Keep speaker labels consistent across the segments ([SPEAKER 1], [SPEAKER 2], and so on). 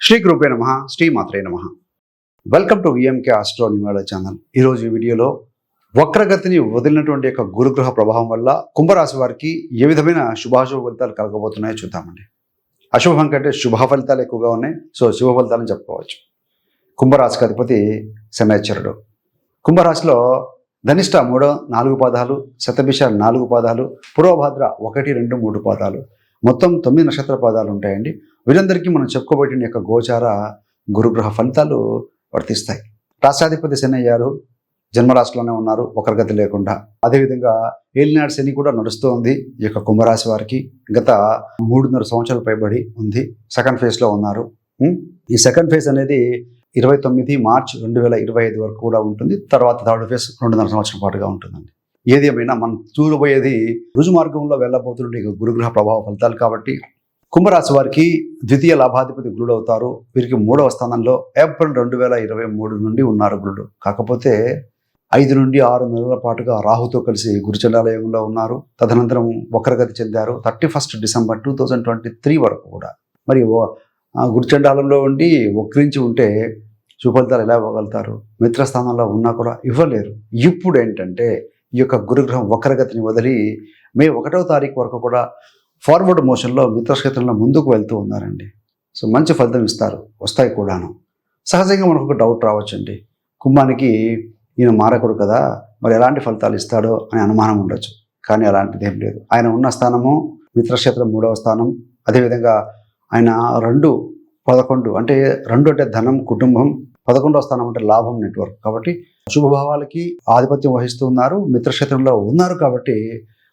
[SPEAKER 1] శ్రీ కృపే నమ. శ్రీ మాత్రే నమ welcome to V M K astro numerology channel ఈరోజు ఈ వీడియోలో వక్రగతిని వదిలినటువంటి యొక్క గురుగ్రహ ప్రభావం వల్ల కుంభరాశి వారికి ఏ విధమైన శుభాశుభ ఫలితాలు కలగబోతున్నాయో చూద్దామండి. అశుభం కంటే శుభ ఫలితాలు ఎక్కువగా ఉన్నాయి. సో శుభ ఫలితాలని చెప్పుకోవచ్చు. కుంభరాశికి అధిపతి శనేశ్వరుడు. కుంభరాశిలో ధనిష్ట మూడో నాలుగు పాదాలు శతభిష నాలుగు పాదాలు పూర్వభాద్ర ఒకటి రెండు మూడు పాదాలు. మొత్తం తొమ్మిది నక్షత్ర పాదాలు ఉంటాయండి. వీరందరికీ మనం చెప్పుకోబట్టిన యొక్క గోచార గురుగ్రహ ఫలితాలు వర్తిస్తాయి. రాష్ట్రాధిపతి శని అయ్యారు జన్మరాశిలోనే ఉన్నారు ఒకరిగతి లేకుండా. అదేవిధంగా ఏలినాడు శని కూడా నడుస్తూ ఉంది ఈ యొక్క కుంభరాశి వారికి. గత మూడున్నర సంవత్సరాలు పైబడి ఉంది సెకండ్ ఫేజ్లో ఉన్నారు. ఈ సెకండ్ ఫేజ్ అనేది ఇరవై తొమ్మిది మార్చ్ రెండు వేల ఇరవై ఐదు వరకు కూడా ఉంటుంది తర్వాత థర్డ్ ఫేజ్ రెండున్నర సంవత్సరం పాటుగా ఉంటుందండి. ఏది ఏమైనా మనం చూడబోయేది రుజు మార్గంలో వెళ్ళబోతున్న గురుగ్రహ ప్రభావ ఫలితాలు కాబట్టి కుంభరాశి వారికి ద్వితీయ లాభాధిపతి గురుడు అవుతారు. వీరికి మూడవ స్థానంలో ఏప్రిల్ రెండు వేల ఇరవై మూడు నుండి ఉన్నారు గురుడు. కాకపోతే ఐదు నుండి ఆరు నెలల పాటుగా రాహుతో కలిసి గురుచండాలయంలో ఉన్నారు. తదనంతరం వక్రగతి చెందారు. Thirty first December two thousand twenty three వరకు కూడా. మరి గురుచండాలంలో ఉండి వక్రించి ఉంటే సుఫలితాలు ఎలా ఇవ్వగలుగుతారు? మిత్రస్థానంలో ఉన్నా కూడా ఇవ్వలేరు. ఇప్పుడు ఏంటంటే ఈ యొక్క గురుగ్రహం వక్రగతిని వదిలి మే ఒకటవ తారీఖు వరకు కూడా ఫార్వర్డ్ మోషన్లో మిత్రక్షేత్రంలో ముందుకు వెళ్తూ ఉన్నారండి. సో మంచి ఫలితం ఇస్తారు. వస్తాయి కూడాను. సహజంగా మనకు ఒక డౌట్ రావచ్చండి. కుంభానికి ఈయన మారకుడు కదా మరి ఎలాంటి ఫలితాలు ఇస్తాడో అని అనుమానం ఉండొచ్చు. కానీ అలాంటిది ఏం లేదు. ఆయన ఉన్న స్థానము మిత్రక్షేత్రం మూడవ స్థానం. అదేవిధంగా ఆయన రెండు పదకొండు అంటే రెండు అంటే ధనం కుటుంబం. పదకొండవ స్థానం అంటే లాభం నెట్వర్క్ కాబట్టి శుభభావాలకి ఆధిపత్యం వహిస్తూ ఉన్నారు. మిత్రక్షేత్రంలో ఉన్నారు కాబట్టి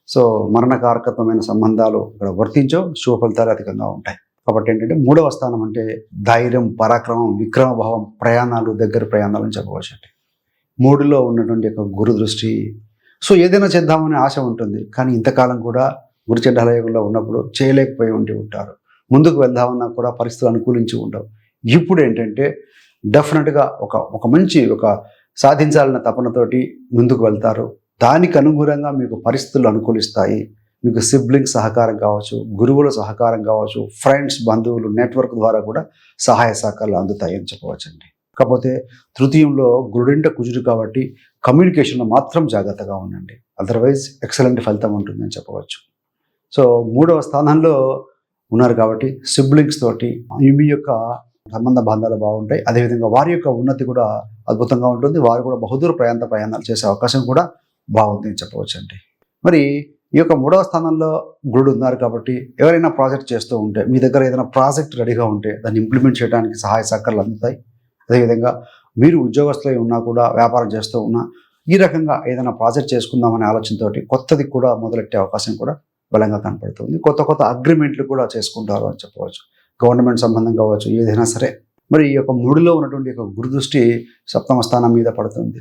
[SPEAKER 1] సో మరణకారకత్వమైన సంబంధాలు ఇక్కడ వర్తించో శుభ ఫలితాలు అధికంగా ఉంటాయి. కాబట్టి ఏంటంటే మూడవ స్థానం అంటే ధైర్యం పరాక్రమం విక్రమ భావం ప్రయాణాలు దగ్గర ప్రయాణాలు అని చెప్పవచ్చు అండి. మూడులో ఉన్నటువంటి యొక్క గురు దృష్టి. సో ఏదైనా చేద్దామనే ఆశ ఉంటుంది కానీ ఇంతకాలం కూడా గురు ఉన్నప్పుడు చేయలేకపోయి ఉండి ఉంటారు. ముందుకు వెళ్దామన్నా కూడా పరిస్థితులు అనుకూలించి ఉండవు. ఇప్పుడు ఏంటంటే డెఫినెట్గా ఒక ఒక మంచి ఒక సాధించాలన్న తపనతోటి ముందుకు వెళ్తారు. దానికి అనుగుణంగా మీకు పరిస్థితులు అనుకూలిస్తాయి. మీకు సిబ్లింగ్ సహకారం కావచ్చు గురువుల సహకారం కావచ్చు ఫ్రెండ్స్ బంధువులు నెట్వర్క్ ద్వారా కూడా సహాయ సహకారాలు అందుతాయి అని చెప్పవచ్చండి. కాకపోతే తృతీయంలో గురుడింట కుజుడు కాబట్టి కమ్యూనికేషన్లో మాత్రం జాగ్రత్తగా ఉండండి. అదర్వైజ్ ఎక్సలెంట్ ఫలితం ఉంటుందని చెప్పవచ్చు. సో మూడవ స్థానంలో ఉన్నారు కాబట్టి సిబ్లింగ్స్ తోటి మీ యొక్క సంబంధ బంధాలు బాగుంటాయి. అదేవిధంగా వారి యొక్క ఉన్నతి కూడా అద్భుతంగా ఉంటుంది. వారు కూడా బహుదూర ప్రయాణ ప్రయాణాలు చేసే అవకాశం కూడా బాగుంది అని చెప్పవచ్చండి. మరి ఈ యొక్క మూడవ స్థానంలో గురుడు ఉన్నారు కాబట్టి ఎవరైనా ప్రాజెక్ట్ చేస్తూ ఉంటే మీ దగ్గర ఏదైనా ప్రాజెక్ట్ రెడీగా ఉంటే దాన్ని ఇంప్లిమెంట్ చేయడానికి సహాయ సహకారాలు అందుతాయి. అదేవిధంగా మీరు ఉద్యోగస్తులై ఉన్నా కూడా వ్యాపారం చేస్తూ ఉన్నా ఈ రకంగా ఏదైనా ప్రాజెక్ట్ చేసుకుందామనే ఆలోచనతోటి కొత్తది కూడా మొదలెట్టే అవకాశం కూడా బలంగా కనపడుతుంది. కొత్త కొత్త అగ్రిమెంట్లు కూడా చేసుకుంటారు అని చెప్పవచ్చు. గవర్నమెంట్ సంబంధం కావచ్చు ఏదైనా సరే. మరి ఈ యొక్క మూడులో ఉన్నటువంటి యొక్క గురుదృష్టి సప్తమ స్థానం మీద పడుతుంది.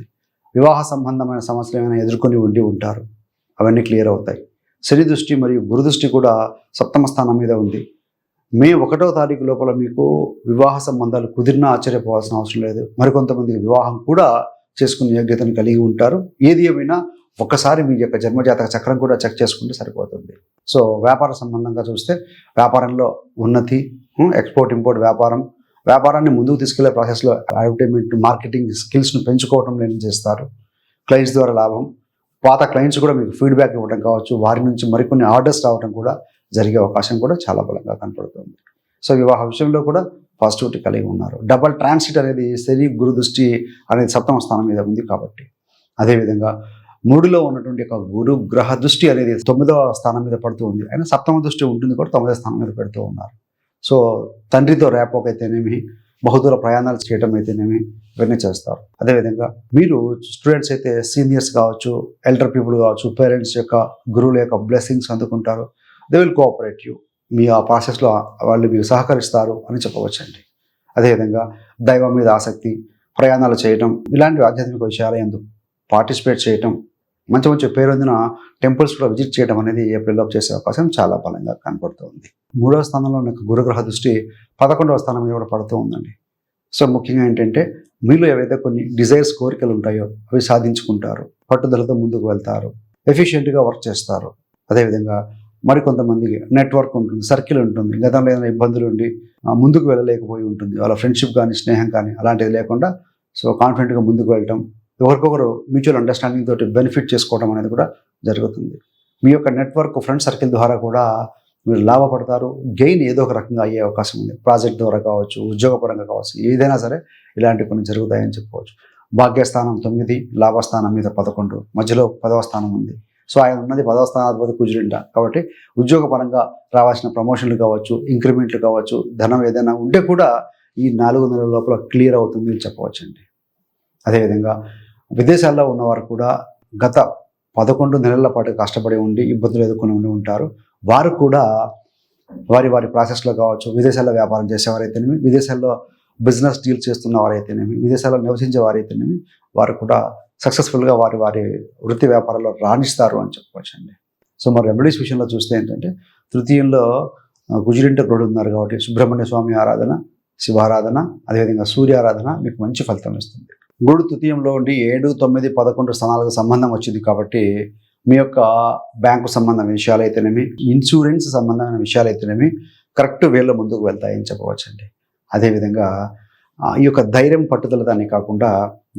[SPEAKER 1] వివాహ సంబంధమైన సమస్యలు ఏమైనా ఎదుర్కొని ఉండి ఉంటారు. అవన్నీ క్లియర్ అవుతాయి. శని దృష్టి మరియు గురు దృష్టి కూడా సప్తమ స్థానం మీద ఉంది. మే ఒకటో తారీఖు లోపల మీకు వివాహ సంబంధాలు కుదిరినా ఆశ్చర్యపోవాల్సిన అవసరం లేదు. మరికొంతమందికి వివాహం కూడా చేసుకునే యోగ్యతను కలిగి ఉంటారు. ఏది ఏమైనా ఒక్కసారి మీ యొక్క జన్మజాతక చక్రం కూడా చెక్ చేసుకుంటే సరిపోతుంది. సో వ్యాపార సంబంధంగా చూస్తే వ్యాపారంలో ఉన్నతి ఎక్స్పోర్ట్ ఇంపోర్ట్ వ్యాపారం వ్యాపారాన్ని ముందుకు తీసుకెళ్ళే ప్రాసెస్లో అడ్వర్టైజ్మెంట్ మార్కెటింగ్ స్కిల్స్ను పెంచుకోవడం నేను చేస్తారు. క్లయింట్స్ ద్వారా లాభం. పాత క్లయింట్స్ కూడా మీకు ఫీడ్బ్యాక్ ఇవ్వడం కావచ్చు. వారి నుంచి మరికొన్ని ఆర్డర్స్ రావడం కూడా జరిగే అవకాశం కూడా చాలా బలంగా కనపడుతుంది. సో వివాహ విషయంలో కూడా పాజిటివిటీ కలిగి ఉన్నారు. డబల్ ట్రాన్సిట్ అనేది శని గురు దృష్టి అనేది సప్తమ స్థానం మీద ఉంది కాబట్టి. అదేవిధంగా మూడులో ఉన్నటువంటి ఒక గురు గ్రహ దృష్టి అనేది తొమ్మిదవ స్థానం మీద పడుతూ ఉంది. అయినా సప్తమ దృష్టి ఉంటుంది కూడా తొమ్మిదవ స్థానం మీద పెడుతూ ఉన్నారు. సో తండ్రితో ర్యాపోక్ అయితేనేమి బహుదూర ప్రయాణాలు చేయటం అయితేనేమి ఇవన్నీ చేస్తారు. అదేవిధంగా మీరు స్టూడెంట్స్ అయితే సీనియర్స్ కావచ్చు ఎల్డర్ పీపుల్ కావచ్చు పేరెంట్స్ యొక్క గురువుల యొక్క బ్లెస్సింగ్స్ అందుకుంటారు. They will cooperate you. మీ ఆ ప్రాసెస్లో వాళ్ళు మీరు సహకరిస్తారు అని చెప్పవచ్చండి. అదేవిధంగా దైవం మీద ఆసక్తి ప్రయాణాలు చేయటం ఇలాంటి ఆధ్యాత్మిక విషయాలు ఎందుకు పార్టిసిపేట్ చేయటం మంచి మంచి పేరొందిన టెంపుల్స్ కూడా విజిట్ చేయడం అనేది ఏప్రిల్లో చేసే అవకాశం చాలా బలంగా కనపడుతుంది. మూడవ స్థానంలో ఉన్న గురుగ్రహ దృష్టి పదకొండవ స్థానం మీద కూడా పడుతూ ఉందండి. సో ముఖ్యంగా ఏంటంటే మీలో ఏవైతే కొన్ని డిజైర్స్ కోరికలు ఉంటాయో అవి సాధించుకుంటారు పట్టుదలతో ముందుకు వెళ్తారు ఎఫిషియెంట్గా వర్క్ చేస్తారు. అదేవిధంగా మరికొంతమందికి నెట్వర్క్ ఉంటుంది సర్కిల్ ఉంటుంది గతంలో ఏదైనా ఇబ్బందులు ఉండి ముందుకు వెళ్ళలేకపోయి ఉంటుంది. వాళ్ళ ఫ్రెండ్షిప్ కానీ స్నేహం కానీ అలాంటిది లేకుండా సో కాన్ఫిడెంట్గా ముందుకు వెళ్ళటం ఒకరికొకరు మ్యూచువల్ అండర్స్టాండింగ్ తోటి బెనిఫిట్ చేసుకోవడం అనేది కూడా జరుగుతుంది. మీ యొక్క నెట్వర్క్ ఫ్రెండ్ సర్కిల్ ద్వారా కూడా మీరు లాభపడతారు. గెయిన్ ఏదో ఒక రకంగా అయ్యే అవకాశం ఉంది. ప్రాజెక్ట్ ద్వారా కావచ్చు ఉద్యోగపరంగా కావచ్చు ఏదైనా సరే ఇలాంటి కొన్ని జరుగుతాయని చెప్పుకోవచ్చు. భాగ్యస్థానం తొమ్మిది లాభస్థానం మీద పదకొండు మధ్యలో పదవ స్థానం ఉంది. సో ఆయన ఉన్నది పదవ స్థానాధిపతి కుజుడింట. కాబట్టి ఉద్యోగపరంగా రావాల్సిన ప్రమోషన్లు కావచ్చు ఇంక్రిమెంట్లు కావచ్చు ధనం ఏదైనా ఉంటే కూడా ఈ నాలుగు నెలల లోపల క్లియర్ అవుతుంది అని చెప్పవచ్చండి. అదేవిధంగా విదేశాల్లో ఉన్నవారు కూడా గత పదకొండు నెలల పాటు కష్టపడి ఉండి ఇబ్బందులు ఎదుర్కొని ఉండి ఉంటారు. వారు కూడా వారి వారి ప్రాసెస్లో కావచ్చు విదేశాల్లో వ్యాపారం చేసేవారైతేనేమి విదేశాల్లో బిజినెస్ డీల్ చేస్తున్న వారైతేనేమి విదేశాల్లో నివసించే వారైతేనేమి వారు కూడా సక్సెస్ఫుల్గా వారి వారి వృత్తి వ్యాపారాల్లో రాణిస్తారు అని చెప్పవచ్చండి. సో మరి రెమెడీస్ విషయంలో చూస్తే ఏంటంటే తృతీయంలో ఆ, గుజురింట ఉన్నారు కాబట్టి సుబ్రహ్మణ్య స్వామి ఆరాధన శివారాధన అదేవిధంగా సూర్య ఆరాధన మీకు మంచి ఫలితం ఇస్తుంది. గురుడు తృతీయంలో ఉండి ఏడు తొమ్మిది పదకొండు స్థానాలకు సంబంధం వచ్చింది కాబట్టి మీ యొక్క బ్యాంకు సంబంధమైన విషయాలు అయితేనేమి ఇన్సూరెన్స్ సంబంధమైన విషయాలు అయితేనేమి కరెక్ట్ వేలో ముందుకు వెళ్తాయని చెప్పవచ్చండి. అదేవిధంగా ఈ యొక్క ధైర్యం పట్టుదల దాన్ని కాకుండా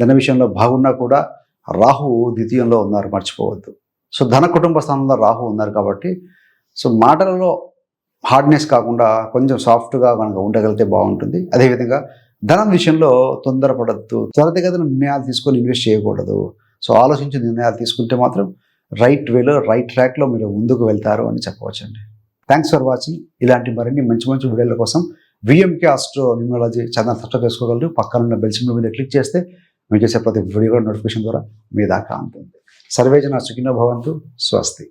[SPEAKER 1] ధన విషయంలో బాగున్నా కూడా రాహు ద్వితీయంలో ఉన్నారు మర్చిపోవద్దు. సో ధన కుటుంబ స్థానంలో రాహు ఉన్నారు కాబట్టి సో మాటలలో హార్డ్నెస్ కాకుండా కొంచెం సాఫ్ట్గా మనకు ఉండగలిగితే బాగుంటుంది. అదేవిధంగా ధనం విషయంలో తొందరపడద్దు. త్వరితగతిన నిర్ణయాలు తీసుకొని ఇన్వెస్ట్ చేయకూడదు. సో ఆలోచించి నిర్ణయాలు తీసుకుంటే మాత్రం రైట్ వేలో రైట్ ట్రాక్లో మీరు ముందుకు వెళ్తారు అని చెప్పవచ్చండి. థ్యాంక్స్ ఫర్ వాచింగ్ ఇలాంటి మరిన్ని మంచి మంచి వీడియోల కోసం V M K astro numerology channel subscribe చేసుకోగలరు. పక్కన ఉన్న బెల్ సింబల్ మీద క్లిక్ చేస్తే మీరు చేసే ప్రతి వీడియో నోటిఫికేషన్ ద్వారా మీ దాకా అందుతుంది సర్వేజన సుఖినో భవంతు. స్వస్తి.